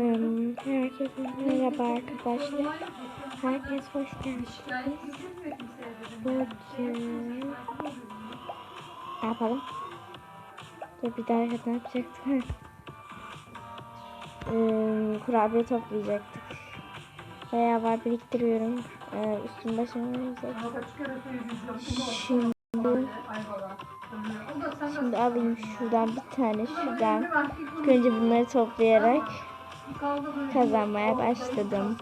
Herkese merhaba arkadaşlar. Herkes hoş geldiniz. Bugün ne yapalım? Dur bir daha ne yapacaktık? Hmm, kurabiye toplayacaktık. Bayağı var biriktiriyorum. Ee, üstüm başım olacak. Şimdi, şimdi alayım şuradan bir tane şuradan. Önce bunları toplayarak kazanmaya başladım.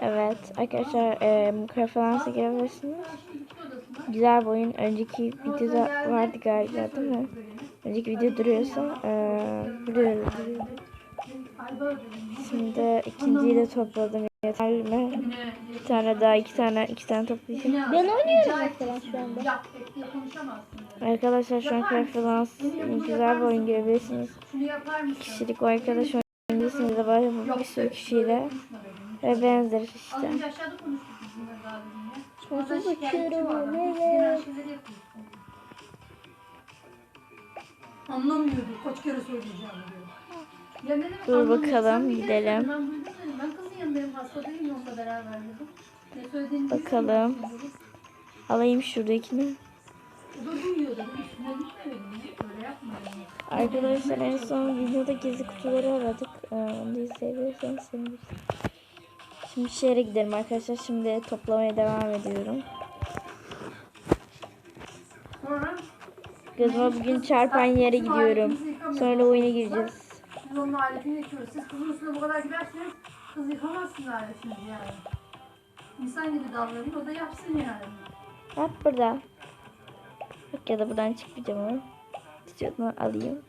Evet arkadaşlar e, referansa gelebilirsiniz. Güzel bir oyun. Önceki videoda vardı galiba değil mi? Önceki video duruyorsa e, duruyor. duruyor. Şimdi ikinciyi de topladım. Yeter mi? Bir tane daha, iki tane, iki tane toplayacağım. Ben oynuyorum mesela şu anda. Arkadaşlar şu an Craft güzel bir oyun görebilirsiniz. İki kişilik o arkadaş oynayabilirsiniz de bir sürü kişiyle ve benzeri işte. Sonsuz uçuyorum. Anlamıyordu. Kaç kere söyleyeceğim diyor. Dur bakalım gidelim. Bakalım. Alayım şuradakini. Arkadaşlar en son videoda gizli kutuları aradık. Ee, onu da izleyebilirseniz sevinirim. Şimdi şehre gidelim arkadaşlar. Şimdi toplamaya devam ediyorum. Gözüme bugün çarpan yere gidiyorum. Sonra da oyuna gireceğiz. Biz onun aletini yıkıyoruz. Siz kızın üstüne bu kadar giderseniz kız yıkamazsın aletini yani. İnsan gibi davranın o da yapsın yani. Bak burada. Bak ya da buradan çıkmayacağım ama. İstiyorsan alayım.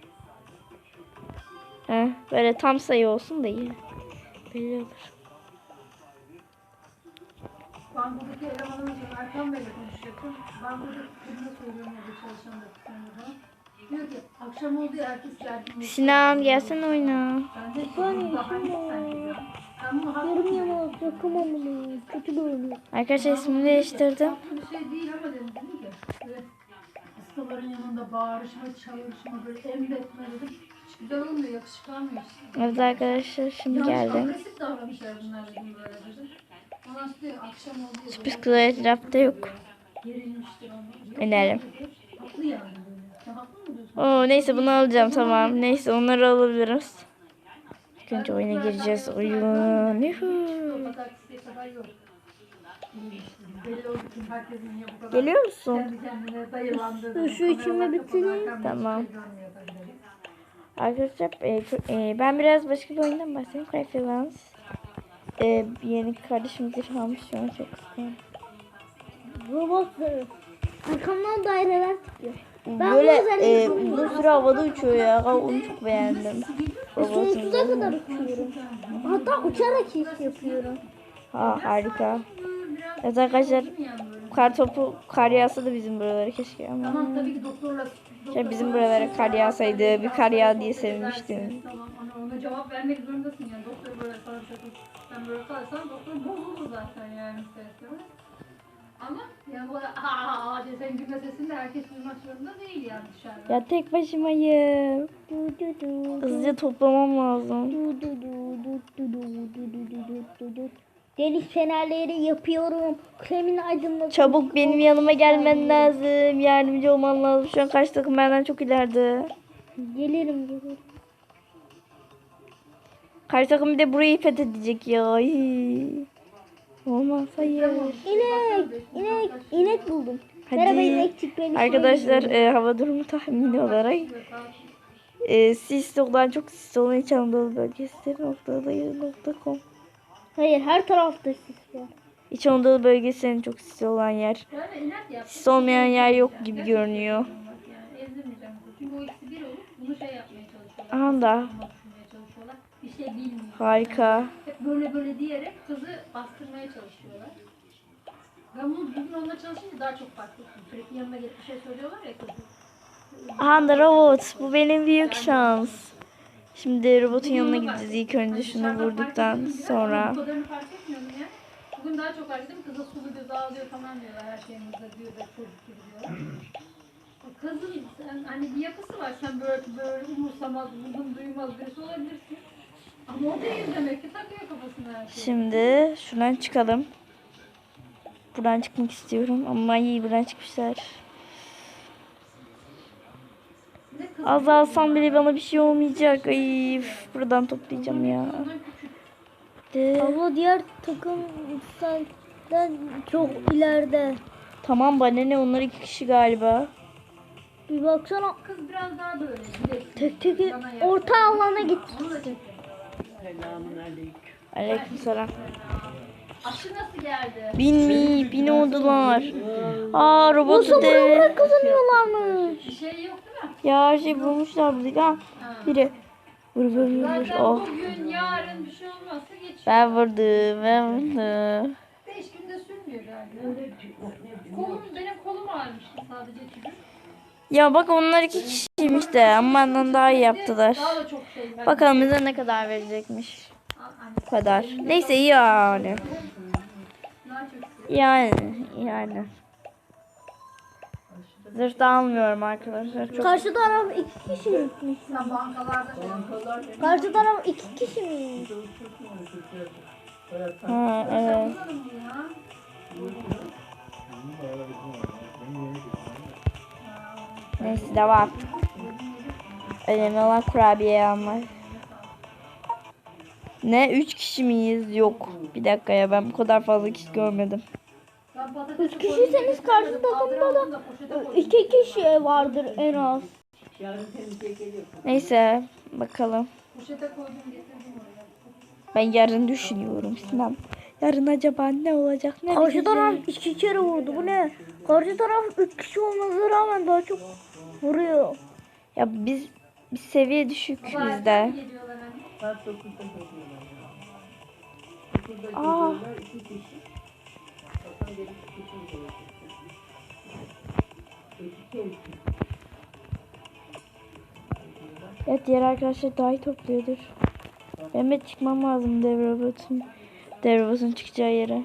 Heh, böyle tam sayı olsun da iyi. Belli olur. Ben buradaki elemanımız Erkan Bey'le konuşuyorum. Ben burada kadına söylüyorum orada çalışan da akşam oldu ya herkes geldi. Sinan gelsene oyna. Yarım yamalak yakamam bunu. Kötü görünüyor. Arkadaşlar ismini değiştirdim. bir şey değil ama dedim dedim ki böyle hastaların yanında bağırışma, çağırışma, böyle emretme dedim. Hiç güzel olmuyor, yakışık almıyor işte. Evet arkadaşlar şimdi Yanlış geldim. agresif davranışlar bunlar dedim böyle dedim. Ondan sonra diyor, akşam oldu ya Sürpriz kızlar etrafta yok. gerilmiştir. Önerim. Haklı yani Oo neyse bunu alacağım tamam. Neyse onları alabiliriz. İlk önce oyuna gireceğiz. Oyun. Geliyor musun? dayılandığı. Şu içimi bitireyim. Tamam. Arkadaşlar e, e, ben biraz başka bir oyundan bahsedeyim. Craft e, yeni kardeşim zırh almış şu an çok istedim. Robotları. Arkamdan daireler çıkıyor. Ben Böyle e, uzun süre havada uçuyor ya. Onu çok beğendim. Sonsuza kadar uçuyorum. Hatta uçarak iş yapıyorum. Ha harika. Evet arkadaşlar kar topu kar yağsa da bizim buralara keşke ama. Tamam tabii ki doktorla Ya bizim buralara kar yağsaydı bir kar yağ diye sevmiştim. Tamam ona, ona cevap vermek zorundasın yani. Doktor böyle sana şey yapıyor. Sen böyle kalırsan doktor bozulur zaten yani ister istemez. Ama yani bu aa diye senin gülme sesini de herkes duymak zorunda değil yani dışarıda. Ya tek başımayım. Du du du. Hızlıca toplamam lazım. Du du du du du du du du du du du. Deniz fenerleri yapıyorum. Kremin aydınlatıyor. Çabuk benim yanıma gelmen lazım. Yardımcı olman lazım. Şu an karşı takım benden çok ileride. Gelirim gelirim. Karşı takım bir de burayı fethedecek ya. Ay. Olmaz hayır. İnek, inek, inek buldum. Hadi. Merhaba inekçik beni Arkadaşlar e, hava durumu tahmini olarak e, sis olan çok sis olan İç Anadolu bölgesi nokta.com Hayır her tarafta sis var. İç Anadolu bölgesinin çok sis olan yer. Sis olmayan yer yok gibi görünüyor. Yani ezdirmeyeceğim kızı. Çünkü o ikisi bir olup bunu şey. Aha da. Bir şey bilmiyor. Harika. Hep böyle böyle diyerek kızı bastırmaya çalışıyorlar. Ben bunu bugün onunla çalışınca daha çok fark ettim. Sürekli yanına gelip bir şey söylüyorlar ya kızı. Aha da robot. Bu benim büyük şans. Şimdi robotun yanına gideceğiz ilk önce şunu Dışarıdan fark vurduktan sonra. Bugün daha çok ettim. Kıza sulu göz ağlıyor falan diyorlar. Her şeyimizde diyor da çocuk gibi diyorlar. O Kızın sen hani bir yapısı var. Sen böyle böyle umursamaz, vurdum duymaz birisi olabilirsin. Ama o değil demek ki takıyor kafasına her şeyi. Şimdi şuradan çıkalım. Buradan çıkmak istiyorum ama iyi buradan çıkmışlar. Ne kız? Azalsam bile bana bir şey olmayacak. Ay, üf, buradan toplayacağım ya. De. Abla diğer takım senden çok ileride. Tamam bana ne onlar iki kişi galiba. Bir baksana Kız biraz daha böyle. tek tek orta alana git. Onu da çekelim. Aleykümselam. Aşı nasıl geldi? Bin mi? Bin oldular. Aa robotu Nasıl buraya de. buraya kazanıyorlarmış. Bir şey yok değil mi? Ya her şey bulmuşlar burada. Ha, Ha. biri. Vur vur vur vur. Zaten Oh. bugün, yarın bir şey olmazsa geçiyor. Ben vurdum. Ben vurdum. Beş günde sürmüyor galiba. Kolum, benim kolum ağrımıştı sadece iki gün. Ya bak onlar iki kişiymiş de ama benden daha iyi yaptılar. Bakalım bize ne kadar verecekmiş. Bu kadar. Neyse iyi yani. Yani yani. Zırh da almıyorum arkadaşlar. Çok Karşı taraf iki kişi mi? Karşı taraf iki kişi mi? ha, evet. Neyse devam. Önemli olan kurabiye almak. Ne? Üç kişi miyiz? Yok. Bir dakika ya ben bu kadar fazla kişi görmedim. Üç kişiyseniz koyayım, karşı takımda da iki kişi vardır en az. Neyse bakalım. Ben yarın düşünüyorum Sinan. Yarın acaba ne olacak? Ne Karşı taraf iki kere vurdu. Bu ne? Karşı taraf üç kişi olmasına rağmen daha çok vuruyor. Ya biz bir seviye düşük bizde. hani. Aa. Evet diğer arkadaşlar daha iyi topluyordur. Benim de çıkmam lazım dev robotun. Dev robotun çıkacağı yere.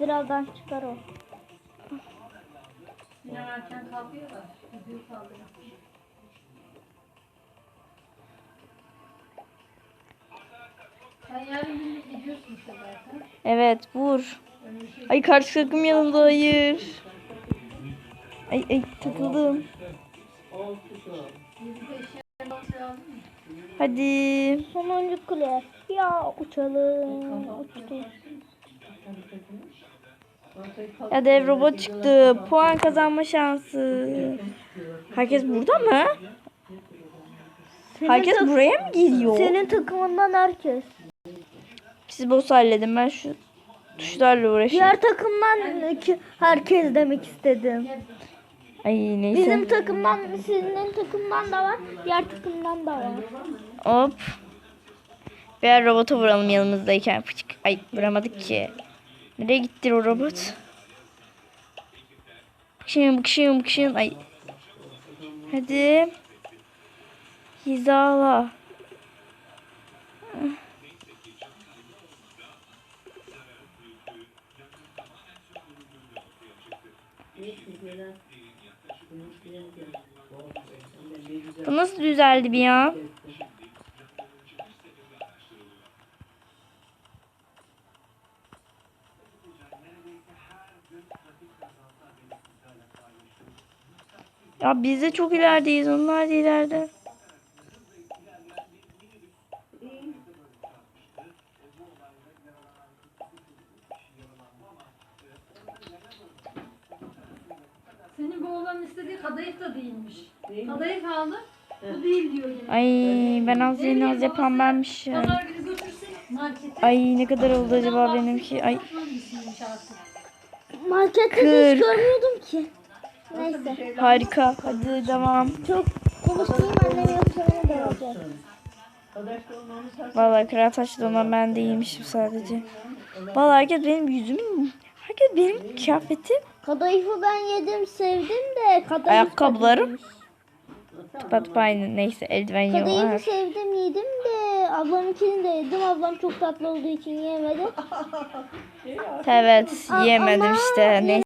Birazdan çıkar o. Sinan erken kalkıyor da. Yüzüğü kaldırıyor. Sen yarın günlük gidiyorsun işte zaten. Evet vur. Ay karşı takım yanımda hayır. Ay ay takıldım. Hadi. Sonuncu kule. Ya uçalım. Uçtum. Ya dev robot çıktı. Puan kazanma şansı. Herkes burada mı? Herkes tak- buraya mı geliyor? Senin takımından herkes. Siz boss halledin. Ben şu tuşlarla uğraşayım. Diğer takımdan ki- herkes demek istedim. Ay neyse. Bizim takımdan, sizin takımdan da var. Diğer takımdan da var. Hop. Birer robota vuralım yanımızdayken. Ay vuramadık ki. Nereye gitti o robot? Bıkşın bıkşın bıkşın. Ay. Hadi. Hizala. Bu nasıl düzeldi bir ya? Ya biz de çok ilerideyiz. Onlar da ileride. Senin bu oğlanın istediği kadayıf da değilmiş. Kadayıf aldı. Bu değil diyor yine. Ay ben az yeni az yapan benmişim. Pazar günü götürsün markete. Ay ne kadar oldu acaba benimki? Ay artık? Markette Kırk. hiç görmüyordum ki. Neyse. harika. Hadi devam. Çok konuşmayayım annem yoksa de olacak. Vallahi kral taşlı olan ben değilmişim sadece. Vallahi herkes benim yüzümü Herkes benim kıyafetim. Kadayıfı ben yedim sevdim de kadayıf Ayakkabılarım? kötüymüş. Tıpatıp aynı. Neyse eldiven yok. Kadayıfı sevdim yedim de ablamınkini de yedim. Ablam çok tatlı olduğu için yemedi. Evet yemedim işte. Neyse.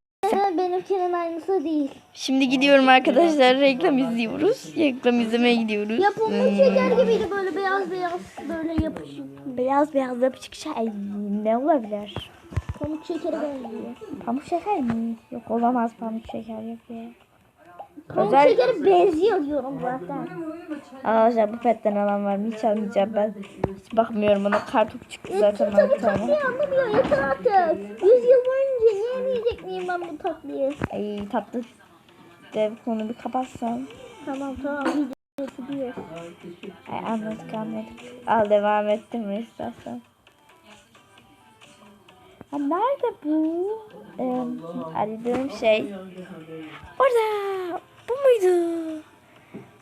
Benimkinin aynısı değil. Şimdi gidiyorum arkadaşlar reklam izliyoruz. Reklam izlemeye gidiyoruz. Ya pamuk Hmm. şeker gibiydi böyle beyaz beyaz böyle yapışık. Beyaz beyaz yapışık şey ne olabilir? Pamuk şekeri benziyor. Pamuk şeker mi? Yok olamaz pamuk şeker yok ya. Özel- şekeri benziyor diyorum zaten. Arkadaşlar bu petten alan var mı? Hiç almayacağım ben. Hiç bakmıyorum ona kartop çıktı zaten Kimse bu tatlıyı anlamıyor yeter artık. Yüz yıl boyunca yiyemeyecek miyim ben bu tatlıyı? Ay tatlı dev konu bir kapatsam. Tamam tamam. Ay anladık anladık. Al devam ettim mi istersen. Ha, nerede bu? Ee, aradığım şey. Orada. Bu muydu?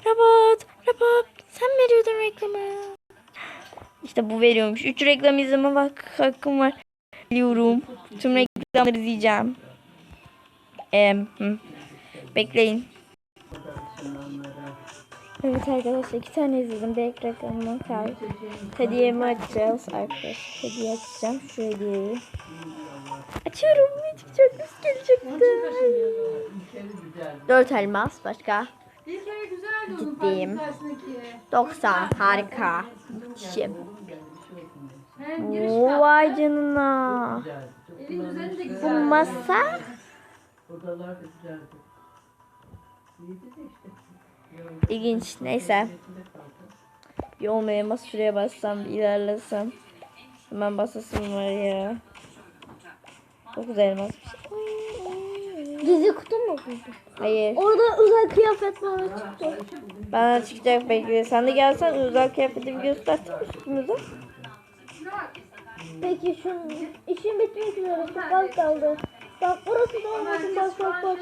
Robot. Robot. Sen veriyordun reklamı. İşte bu veriyormuş. Üç reklam izleme bak hakkım var. Biliyorum. Tüm reklamları izleyeceğim. Ee, hı. Bekleyin. Evet arkadaşlar iki tane izledim. Direkt reklamına kay. Hediyemi açacağız arkadaşlar. Hediye açacağım. Şu hediyeyi. Açıyorum. Ne çıkacak? Nasıl gelecekti? Dört elmas. Başka? Tersindeki. 90. Harika. Muhteşem. Vay canına. Bu masa. Odalar da güzeldi. İyiydi de işte. İlginç. Neyse. Bir olmaya bas şuraya bassam ilerlesem. Hemen basasım var ya. Çok güzel elmasmış. Gizli kutu mu buldun? Hayır. Orada özel kıyafet bana çıktı. Bana çıkacak belki. Sen de gelsen özel kıyafeti bir göstersene üstümüze. Peki şunun işim bitmek üzere çok az kaldı. Bak burası da olmasın bak bak bak.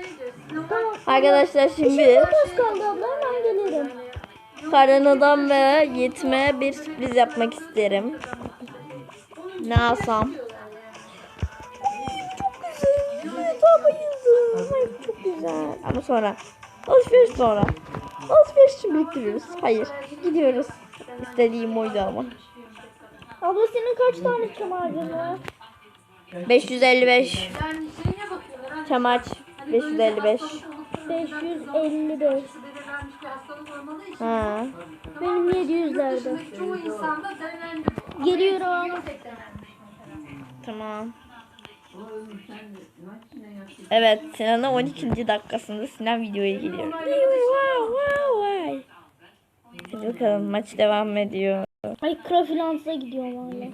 Tamam. Arkadaşlar İşim şimdi çok az kaldı abla hemen gelirim. Karan Adam ve Yetme bir sürpriz yapmak isterim. Ne alsam? Çok güzel. Tam bayıldım. Ay, Çok güzel. Ama sonra. Alışveriş sonra. Alışveriş için biriktiriyoruz. Hayır. Gidiyoruz. İstediğim oydu ama. Abla senin kaç tane çam var? 555. Yani şeyine bakıyorlar. ha. Çamaç. Hani böyle 555. hastalık olup 555. belirlenmiş bir hastalık olmadığı için. Ha. Benim 700'lerde. Dışındaki çoğu insanda denenmiş. Ama Geliyorum. Tamam. Evet Sinan'ın 12. dakikasında Sinan videoya geliyor. Hadi bakalım maç devam ediyor. Ay Krafilans'a gidiyorum hala.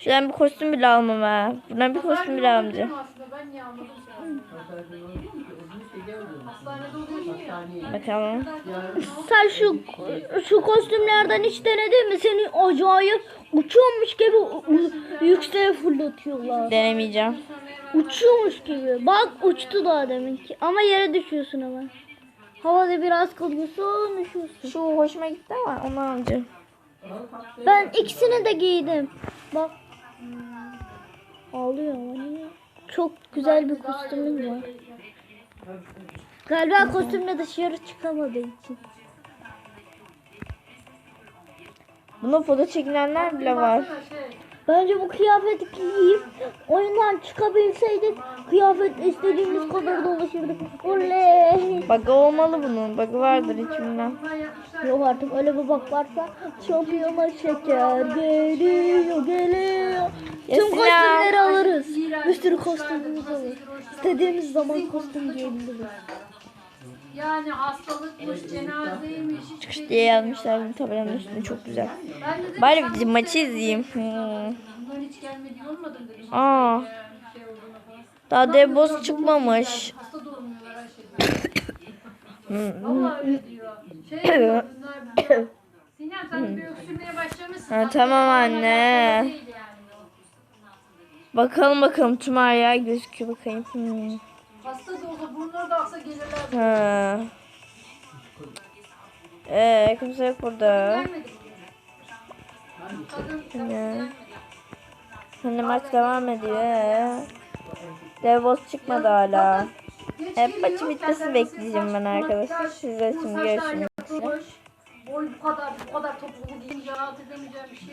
Şuradan bir kostüm bile almam ha. Buradan bir kostüm bile almayacağım. Bakalım. Sen şu şu kostümlerden hiç denedin mi? Seni acayip uçuyormuş gibi yükseğe fırlatıyorlar. Denemeyeceğim. Uçuyormuş gibi. Bak uçtu daha demin ki. Ama yere düşüyorsun hemen. Havada biraz kalıyorsun düşüyorsun. Şu hoşuma gitti ama onu alacağım. Ben ikisini de giydim. Bak. Ağlıyor ama niye? Çok güzel bir kostümün var. Galiba kostümle dışarı çıkamadığı için. Buna foto çekilenler bile var. Bence bu kıyafeti giyip oyundan çıkabilseydik kıyafet istediğimiz kadar dolaşırdık. Oley. Bug'ı olmalı bunun. Bug'ı vardır yapmışlar. Yok artık öyle bir bak varsa şampiyona şeker geliyor geliyor. Ya Tüm kostümleri alırız. Bir sürü kostümümüz olur. İstediğimiz zaman kostüm giyebiliriz. Yani hastalıkmış, cenazeymiş. Çıkış şey diye yazmışlar ya. bu tabelanın üstünde çok güzel. De Bari bir maçı sene- izleyeyim. Hmm. Aa. Şey. Daha dev boss çıkmamış. Hasta doğmuyorlar her şeyden. Vallahi öyle diyor. Şey. Ha, tamam anne. Bakalım bakalım tüm yer gözüküyor bakayım. Hmm. Hasta da olsa burnları da aksa gelirler. Ha. Ee, kimse yok burada. Gelmedi. Hani maç devam ediyor. Dev boss çıkmadı hala. Hep maçı benden bekleyeceğim ben arkadaşlar. Size şimdi görüşmek üzere. Boy bu kadar bu kadar topuklu giyince rahat edemeyeceğim bir şey